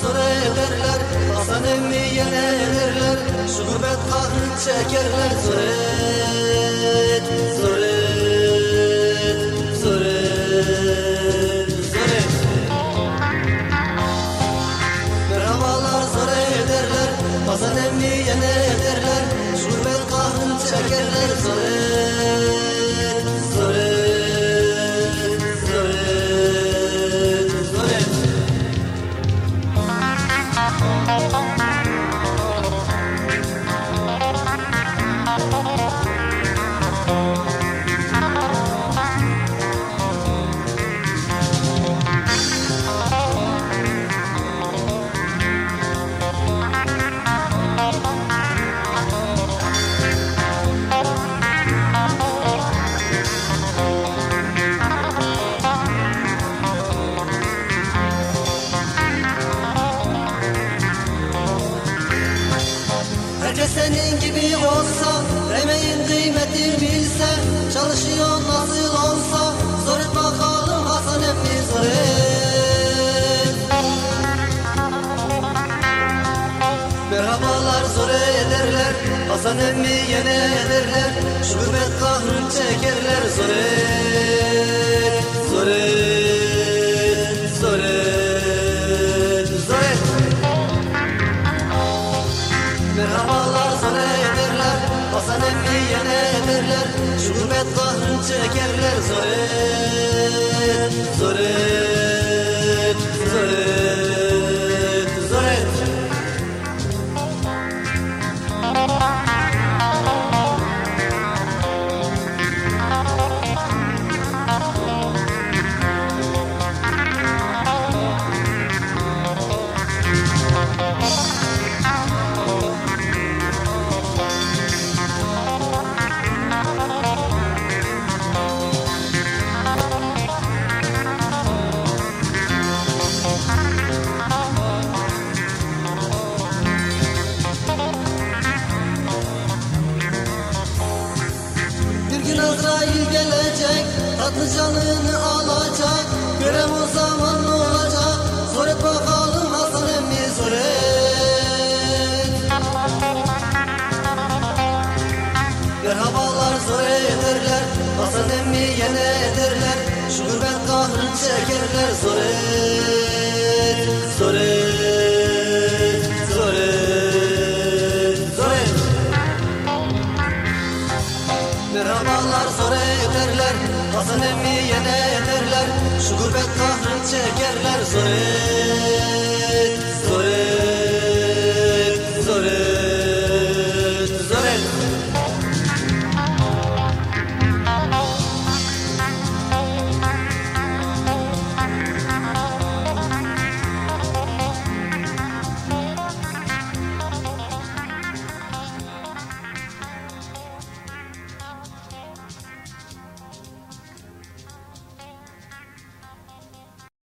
Zor ederler Hasan emmi yine ederler Şu gurbet kahrını çekerler. Zor et Zor et Zor et Zor et. Merhabalar zor ederler. Hasan emmi yine ederler Şurbet kahrını çekerler. Zor gibi olsa Emeğin kıymetini bilse Çalışıyor nasıl olsa Zor et bakalım Hasan emmi zor Merhabalar zor ederler Hasan emmi yine ederler Şu kahrını çekerler Zor et, Şu gurbet kahrını çekerler Zor et, zor et, Azrail gelecek Tatlı canını alacak. Görem o zaman ne olacak? Zor et bakalım Hasan emmi zor et. Merhabalar zor ederler. Hasan emmi yine ederler. Şu gurbet kahrını çekerler Zor et, Merhabalar zor ederler Hasan emmi yine ederler Şu gurbet kahrını çekerler. Zor et,